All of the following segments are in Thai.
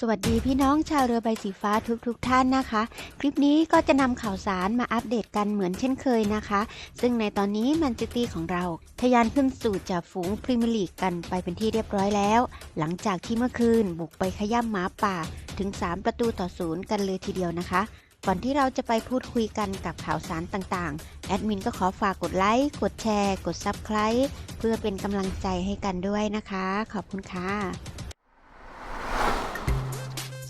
สวัสดีพี่น้องชาวเรือใบสีฟ้าทุกๆทท่านนะคะ คลิปนี้ก็จะนำข่าวสารมาอัปเดตกันเหมือนเช่นเคยนะคะ ซึ่งในตอนนี้แมนซิตี้ของเราทะยานขึ้นสู่จ่าฝูงพรีเมียร์ลีกกันไปเป็นที่เรียบร้อยแล้ว หลังจากที่เมื่อคืนบุกไปขย้ำหมาป่าถึง 3 ประตูต่อศูนย์กันเลยทีเดียวนะคะ ก่อนที่เราจะไปพูดคุยกันกับข่าวสารต่างๆแอดมินก็ขอฝากกดไลค์กดแชร์ กด Subscribe เพื่อเป็นกำลังใจให้กันด้วยนะคะ ขอบคุณค่ะ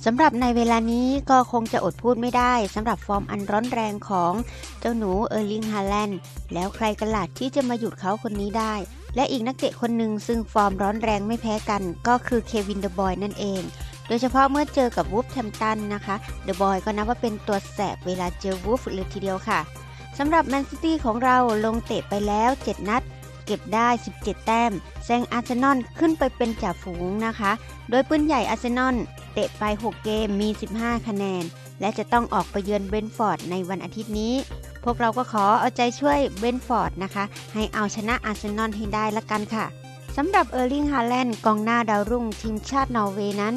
สำหรับในเวลานี้ก็คงจะอดพูดไม่ได้สำหรับฟอร์มอันร้อนแรงของเจ้าหนูเออร์ลิงฮาแลนด์แล้วใครกันล่ะที่จะมาหยุดเขาคนนี้ได้ และอีกนักเตะคนหนึ่งซึ่งฟอร์มร้อนแรงไม่แพ้กัน ก็คือเควินเดอะบอยนั่นเอง โดยเฉพาะเมื่อเจอกับวูฟแทมตันนะคะเดอะบอยก็นับว่าเป็นตัวแสบเวลาเจอวูฟเลยทีเดียวค่ะสำหรับแมนซิตี้ของเราลงเตะไปแล้ว 7 นัดเก็บได้ 17 แต้มแซงอาร์เซนอลขึ้นไปเป็นจ่าฝูงนะคะ โดยปืนใหญ่อาร์เซนอล เตะไป 6 เกมมี 15 คะแนน และจะต้องออกไปเยือนเบนฟอร์ดในวันอาทิตย์นี้ พวกเราก็ขอเอาใจช่วยเบนฟอร์ดนะคะ ให้เอาชนะอาร์เซนอลให้ได้ละกันค่ะสำหรับเออร์ลิงฮาแลนด์กองหน้าดาวรุ่งทีมชาตินอร์เวย์นั้น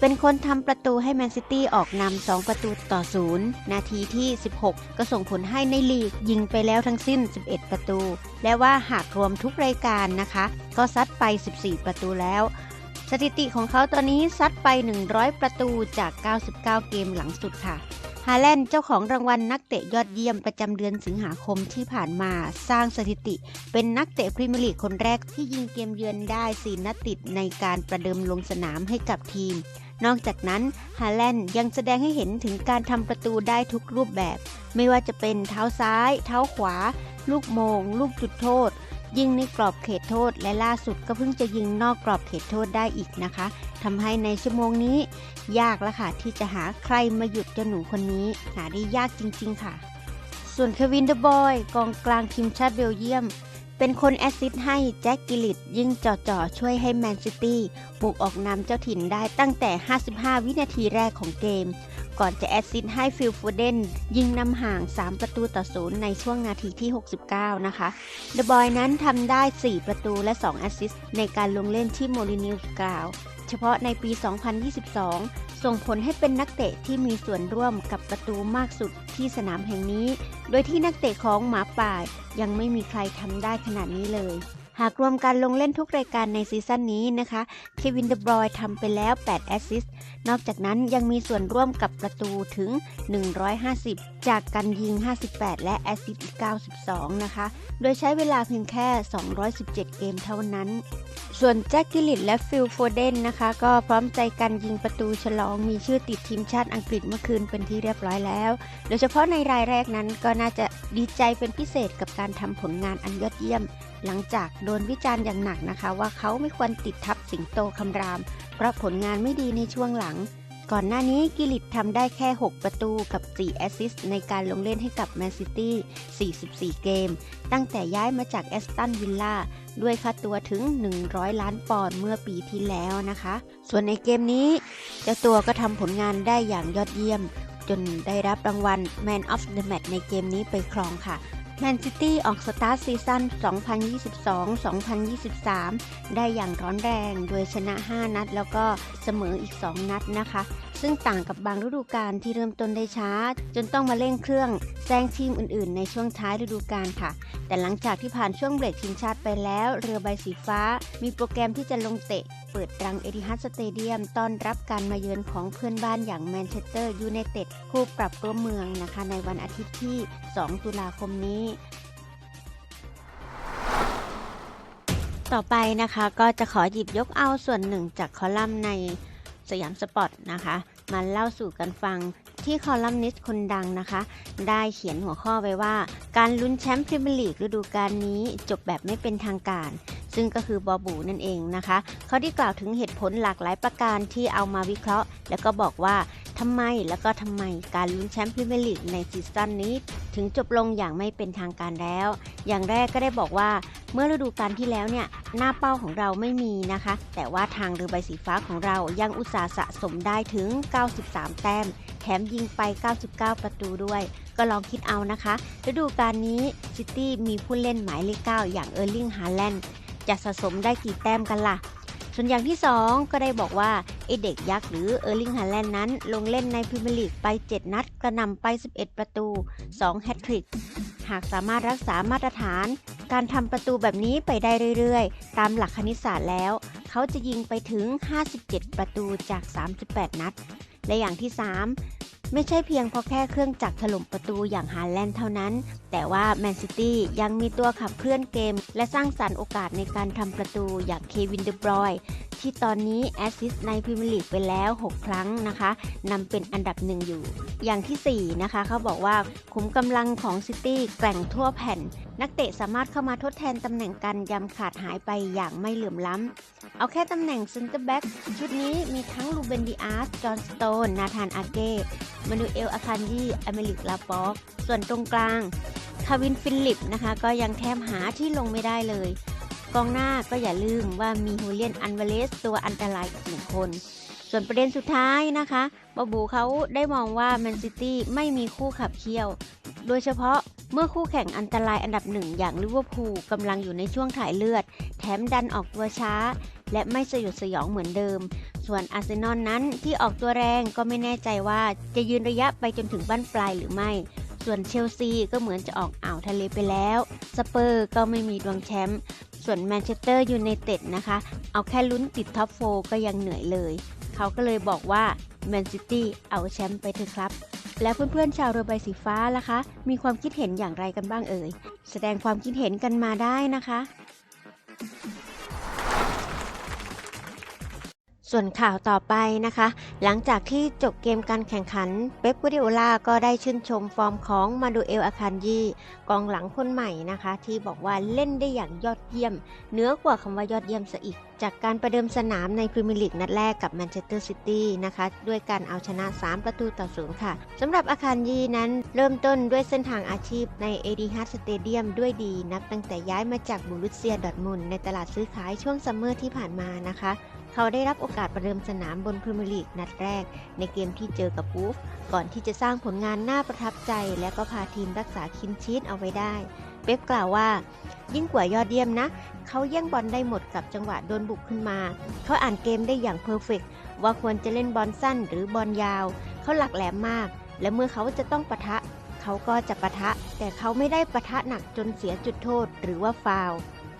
เป็นคนทำประตูให้แมนซิตี้ออกนำ 2 ประตูต่อศูนย์นาทีที่ 16 ก็ส่งผลให้ในลีกยิงไปแล้วทั้งสิ้น 11 ประตู และว่าหากรวมทุกรายการนะคะ ก็ซัดไป 14 ประตูแล้ว สถิติของเขาตอนนี้ซัดไป 100 ประตูจาก 99 เกมหลังสุดค่ะ ฮาแลนด์เจ้าของรางวัลนักเตะยอดเยี่ยมประจำเดือนสิงหาคมที่ผ่านมาสร้างสถิติ เป็นนักเตะพรีเมียร์ลีกคนแรกที่ยิงเกมเยือนได้4นัดติดในการประเดิมลงสนามให้กับทีม นอกจากนั้นฮาแลนด์ยังแสดงให้เห็นถึงการทำประตูได้ทุกรูปแบบ ไม่ว่าจะเป็นเท้าซ้าย เท้าขวา ลูกโมง ลูกจุดโทษ ยิงในกรอบเขตโทษ และล่าสุดก็เพิ่งจะยิงนอกกรอบเขตโทษได้อีกนะคะทำให้ในชั่วโมงนี้ ยากแล้วค่ะที่จะหาใครมาหยุดเจ้าหนูคนนี้ หาได้ยากจริง ๆ ค่ะ ส่วนเควินเดอะบอยกองกลางทีมชาติเบลเยียม เป็นคนแอสซิสต์ให้แจ็คกิลิตยิงจ่อๆช่วยให้แมนซิตี้บุกออกนำเจ้าถิ่นได้ตั้งแต่ 55 วินาทีแรกของเกม ก่อนจะแอสซิสต์ให้ฟิลฟูเดนยิงนำห่าง 3 ประตูต่อศูนย์ในช่วงนาทีที่ 69 นะคะเดอะบอยนั้นทำได้ 4 ประตูและ 2 แอสซิสต์ในการลงเล่นที่โมลินิวส์กราว เฉพาะในปี 2022 ส่งผลให้เป็นนักเตะที่มีส่วนร่วมกับประตูมากสุดที่สนามแห่งนี้ โดยที่นักเตะของหมาป่ายังไม่มีใครทำได้ขนาดนี้เลย หากรวมการลงเล่นทุกรายการในซีซั่นนี้นะคะ เควินเดบรอยทำไปแล้ว 8 แอสซิสต์นอกจากนั้นยังมีส่วนร่วมกับประตูถึง 150 จากการยิง 58 และแอสซิสต์92 นะคะ โดยใช้เวลาเพียงแค่ 217 เกมเท่านั้น ส่วนแจ็คกิลิตและฟิลโฟเดนนะคะ ก็พร้อมใจกันยิงประตูฉลองมีชื่อติดทีมชาติอังกฤษเมื่อคืนเป็นที่เรียบร้อยแล้ว โดยเฉพาะในรายแรกนั้นก็น่าจะดีใจเป็นพิเศษกับการทำผลงานอันยอดเยี่ยม หลังจากโดนวิจารณ์อย่างหนักนะคะ ว่าเขาไม่ควรติดทับสิงโตคำราม เพราะผลงานไม่ดีในช่วงหลัง ก่อนหน้านี้กิลิตทำได้แค่ 6 ประตูกับ 4 แอสซิสต์ในการลงเล่นให้กับแมนซิตี้ 44 เกม ตั้งแต่ย้ายมาจากแอสตันวิลล่าด้วยค่าตัวถึง 100 ล้านปอนด์เมื่อปีที่แล้วนะคะ ส่วนในเกมนี้เจ้าตัวก็ทำผลงานได้อย่างยอดเยี่ยม จนได้รับรางวัล Man of the Match ในเกมนี้ไปครองค่ะ แมนซิตี้ออกสตาร์ทซีซั่น 2022-2023 ได้อย่างร้อนแรง โดยชนะ 5 นัด แล้วก็เสมออีก 2 นัดนะคะ ซึ่งต่างกับบางฤดูกาลที่เริ่มต้นได้ช้า จนต้องมาเร่งเครื่องแซงทีมอื่นๆ ในช่วงท้ายฤดูกาลค่ะ แต่หลังจากที่ผ่านช่วงเบรกทีมชาติไปแล้ว เรือใบสีฟ้า มีโปรแกรมที่จะลงเตะเปิดรังเอติฮัดสเตเดียมต้อนรับการมาเยือนของเพื่อนบ้านอย่างแมนเชสเตอร์ยูไนเต็ดคู่ปรับตัวเมืองนะคะ ในวันอาทิตย์ที่ 2 ตุลาคมนี้ ต่อไปนะคะก็จะขอหยิบยกเอาส่วนหนึ่งจากคอลัมน์ในสยามสปอร์ตนะคะมาเล่าสู่กันฟังที่คอลัมนิสต์คนดังนะคะ ได้เขียนหัวข้อไว้ว่า การลุ้นแชมป์พรีเมียร์ลีกฤดูกาลนี้จบแบบไม่เป็นทางการ ซึ่งก็คือบอบูนั่นเองนะคะ เขาได้กล่าวถึงเหตุผลหลากหลายประการที่เอามาวิเคราะห์ แล้วก็บอกว่าทำไมแล้วก็ทำไมการลุ้นแชมป์พรีเมียร์ลีกในซีซั่นนี้ ถึงจบลงอย่างไม่เป็นทางการแล้ว อย่างแรกก็ได้บอกว่า เมื่อฤดูกาลที่แล้วเนี่ยหน้าเป้าของเราไม่มีนะคะ แต่ว่าทางเรือใบสีฟ้าของเรายังอุตสาห์สะสมได้ถึง 93 แต้ม แถมยิงไป 99 ประตูด้วย ก็ลองคิดเอานะคะ ฤดูกาลนี้ซิตี้มีผู้เล่นหมายเลข 9 อย่างเออร์ลิงฮาแลนด์จะสะสมได้กี่แต้มกันล่ะส่วนอย่างที่ 2 ก็ได้บอกว่าไอเด็กยักษ์หรือเออร์ลิงฮาแลนด์นั้น ลงเล่นในพรีเมียร์ลีกไป 7 นัดกระนำไป 11 ประตู 2 แฮตทริก หากสามารถรักษามาตรฐาน การทำประตูแบบนี้ไปได้เรื่อยๆ ตามหลักคณิตศาสตร์แล้ว เขาจะยิงไปถึง 57 ประตูจาก 38 นัด และอย่างที่ 3 ไม่ใช่เพียงเพราะแค่เครื่องจักรถล่มประตูอย่างฮาแลนด์เท่านั้น แต่ว่าแมนซิตี้ยังมีตัวขับเคลื่อนเกม และสร้างสรรค์โอกาสในการทำประตูอย่างเควินเดบรอยที่ตอนนี้แอสซิสต์ในพรีเมียร์ลีกไปแล้ว 6 ครั้งนะคะนำเป็นอันดับหนึ่งอยู่ อย่างทีสี่ 4 นะคะ เขาบอกว่าขุมกำลังของซิตี้แกร่งทั่วแผ่น นักเตะสามารถเข้ามาทดแทนตำแหน่งกันยำขาดหายไปอย่างไม่เหลื่อมล้ำ เอาแค่ตำแหน่งเซนเตอร์แบ็กชุดนี้มีทั้งลูเบนดิอาสจอห์นสโตน นาธานอาเก้มานูเอลอาคันยีอเมริกลาปอกส่วนตรงกลางคาวินฟิลลิปนะคะ ก็ยังแทบหาที่ลงไม่ได้เลย กองหน้าก็อย่าลืมว่ามีฮูเลียนอันเวเลสตัวอันตรายอีกหนึ่งคน ส่วนประเด็นสุดท้ายนะคะบาบูเขาได้มองว่าแมนซิตี้ไม่มีคู่ขับเคี่ยว โดยเฉพาะเมื่อคู่แข่งอันตรายอันดับหนึ่งอย่างลิเวอร์พูลกำลังอยู่ในช่วงถ่ายเลือด แถมดันออกตัวช้า และไม่สยดสยองเหมือนเดิม ส่วนอาร์เซนอลนั้นที่ออกตัวแรงก็ไม่แน่ใจว่าจะยืนระยะไปจนถึงบั้นปลายหรือไม่ ส่วนเชลซีก็เหมือนจะออกอ่าวทะเลไปแล้ว สเปอร์ก็ไม่มีดวงแชมป์ ส่วนแมนเชสเตอร์ยูไนเต็ดนะคะ เอาแค่ลุ้นติดท็อปโฟก็ยังเหนื่อยเลย เขาก็เลยบอกว่าแมนซิตี้เอาแชมป์ไปเถอะครับแล้วเพื่อนๆชาวเรือใบสีฟ้าล่ะคะ มีความคิดเห็นอย่างไรกันบ้างเอ่ย แสดงความคิดเห็นกันมาได้นะคะ ส่วนข่าวต่อไปนะคะ หลังจากที่จบเกมการแข่งขัน เป๊ปกัวดิโอลาก็ได้ชื่นชมฟอร์มของมาดูเอลอาคันยีกองหลังคนใหม่นะคะ ที่บอกว่าเล่นได้อย่างยอดเยี่ยมเหนือกว่าคำว่ายอดเยี่ยมซะอีก จากการประเดิมสนามในพรีเมียร์ลีกนัดแรกกับแมนเชสเตอร์ซิตี้นะคะด้วยการเอาชนะ 3 ประตูต่อศูนย์ค่ะสำหรับอาคารยีนั้นเริ่มต้นด้วยเส้นทางอาชีพในเอดีฮั t สเตเดียมด้วยดีนับตั้งแต่ย้ายมาจากบูรุสเซียดอทมุนในตลาดซื้อขายช่วงซัมเมอร์ที่ผ่านมานะคะ เขาได้รับโอกาสประเดิมสนามบนพรีเมียร์ลีกนัดแรก ในเกมที่เจอกับบูฟก่อนที่จะสร้างผลงานน่าประทับใจ และก็พาทีมรักษาคินชีตเอาไว้ได้ เป๊ปกล่าวว่า ยิ่งกว่ายอดเยี่ยมนะ เขาแย่งบอลได้หมดกับจังหวะโดนบุกขึ้นมา เขาอ่านเกมได้อย่างเพอร์เฟกว่าควรจะเล่นบอลสั้นหรือบอลยาว เขาหลักแหลมมาก และเมื่อเขาจะต้องปะทะ เขาก็จะปะทะ แต่เขาไม่ได้ปะทะหนักจนเสียจุดโทษ หรือว่าฟาว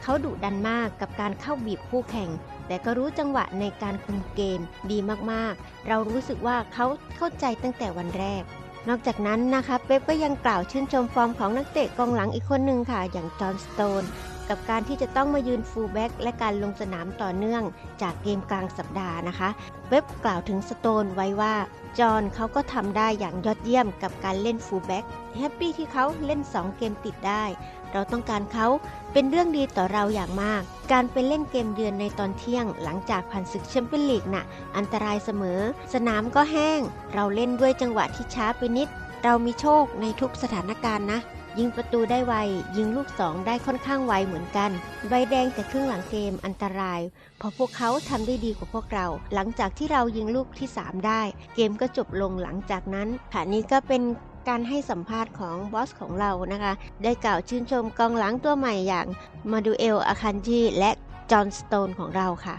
เขาดุดันมากกับการเข้าบีบคู่แข่ง แต่ก็รู้จังหวะในการคุมเกมดีมากๆ เรารู้สึกว่าเขาเข้าใจตั้งแต่วันแรก นอกจากนั้นนะคะเป๊ปก็ยังกล่าวชื่นชมฟอร์มของนักเตะกองหลังอีกคนหนึ่งค่ะ อย่างจอห์นสโตน กับการที่จะต้องมายืนฟูลแบ็กและการลงสนามต่อเนื่องจากเกมกลางสัปดาห์นะคะเป๊ปกล่าวถึงสโตนไว้ว่า จอห์นเขาก็ทำได้อย่างยอดเยี่ยมกับการเล่นฟูลแบ็กแฮปปี้ที่เขาเล่น 2 เกมติดได้ เราต้องการเขาเป็นเรื่องดีต่อเราอย่างมาก การไปเล่นเกมเยือนในตอนเที่ยง หลังจากผ่านศึกแชมเปี้ยนลีกน่ะ อันตรายเสมอ สนามก็แห้ง เราเล่นด้วยจังหวะที่ช้าไปนิด เรามีโชคในทุกสถานการณ์นะ ยิงประตูได้ไว ยิงลูกสองได้ค่อนข้างไวเหมือนกัน ใบแดงแต่ครึ่งหลังเกมอันตราย เพราะพวกเขาทำได้ดีกว่าพวกเรา หลังจากที่เรายิงลูกที่ 3 ได้ เกมก็จบลงหลังจากนั้นค่ะนี่ก็เป็นการให้สัมภาษณ์ของบอสของเรานะคะ ได้กล่าวชื่นชมกองหลังตัวใหม่อย่างมาดูเอลอาคันจีและจอห์นสโตนของเราค่ะ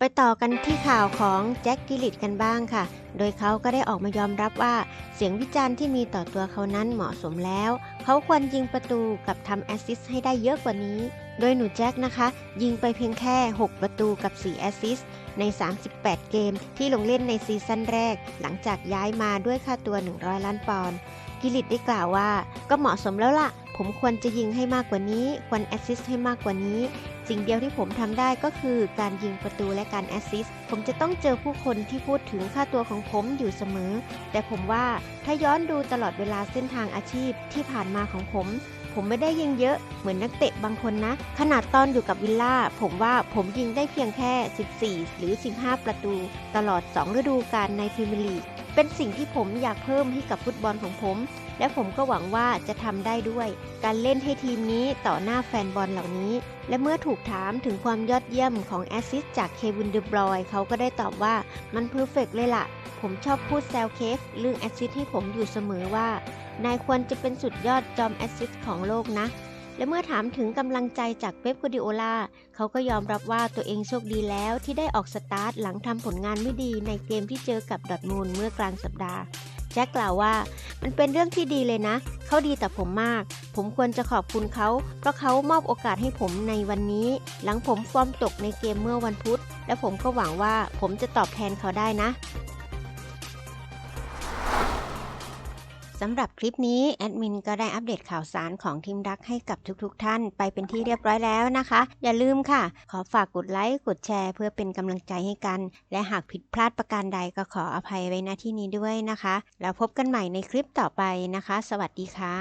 ไปต่อกันที่ข่าวของแจ็คกิลิตกันบ้างค่ะ โดยเขาก็ได้ออกมายอมรับว่าเสียงวิจารณ์ที่มีต่อตัวเขานั้นเหมาะสมแล้ว เขาควรยิงประตูกับทำแอสซิสให้ได้เยอะกว่านี้ โดยหนูแจ็คนะคะ ยิงไปเพียงแค่ 6 ประตูกับ 4 แอสซิสใน 38 เกมที่ลงเล่นในซีซั่นแรก หลังจากย้ายมาด้วยค่าตัว 100 ล้านปอนด์ กิลิตได้กล่าวว่า ก็เหมาะสมแล้วล่ะ ผมควรจะยิงให้มากกว่านี้ ควรแอสซิสให้มากกว่านี้ สิ่งเดียวที่ผมทำได้ก็คือการยิงประตูและการแอสซิสต์ผมจะต้องเจอผู้คนที่พูดถึงค่าตัวของผมอยู่เสมอ แต่ผมว่าถ้าย้อนดูตลอดเวลาเส้นทางอาชีพที่ผ่านมาของผมผมไม่ได้ยิงเยอะเหมือนนักเตะบางคนนะ ขนาดตอนอยู่กับวิลล่า ผมว่าผมยิงได้เพียงแค่ 14 หรือ 15 ประตู ตลอด 2 ฤดูกาลในพรีเมียร์ลีก เป็นสิ่งที่ผมอยากเพิ่มให้กับฟุตบอลของผม และผมก็หวังว่าจะทำได้ด้วย การเล่นให้ทีมนี้ต่อหน้าแฟนบอลเหล่านี้ และเมื่อถูกถามถึงความยอดเยี่ยมของแอสซิสจากเควินเดบรอยเขาก็ได้ตอบว่ามันเพอร์เฟกเลยล่ะ ผมชอบพูดแซวเคฟเรื่องแอสซิสให้ผมอยู่เสมอว่า นายควรจะเป็นสุดยอดจอมแอสซิสของโลกนะ และเมื่อถามถึงกำลังใจจากเป๊ปกัวดิโอลาเขาก็ยอมรับว่าตัวเองโชคดีแล้วที่ได้ออกสตาร์ทหลังทำผลงานไม่ดีในเกมที่เจอกับดอทมูลเมื่อกลางสัปดาห์แจ็คกล่าวว่า มันเป็นเรื่องที่ดีเลยนะ เขาดีต่อผมมาก ผมควรจะขอบคุณเขา เพราะเขามอบโอกาสให้ผมในวันนี้ หลังผมฟอร์มตกในเกมเมื่อวันพุธ และผมก็หวังว่าผมจะตอบแทนเขาได้นะ สำหรับคลิปนี้แอดมินก็ได้อัปเดตข่าวสารของทีมรักให้กับทุกๆทท่านไปเป็นที่เรียบร้อยแล้วนะคะ อย่าลืมค่ะ ขอฝากกดไลค์กดแชร์ เพื่อเป็นกำลังใจให้กัน และหากผิดพลาดประการใดก็ขออภัยไว้ณที่นี้ด้วยนะคะ แล้วพบกันใหม่ในคลิปต่อไปนะคะ สวัสดีค่ะ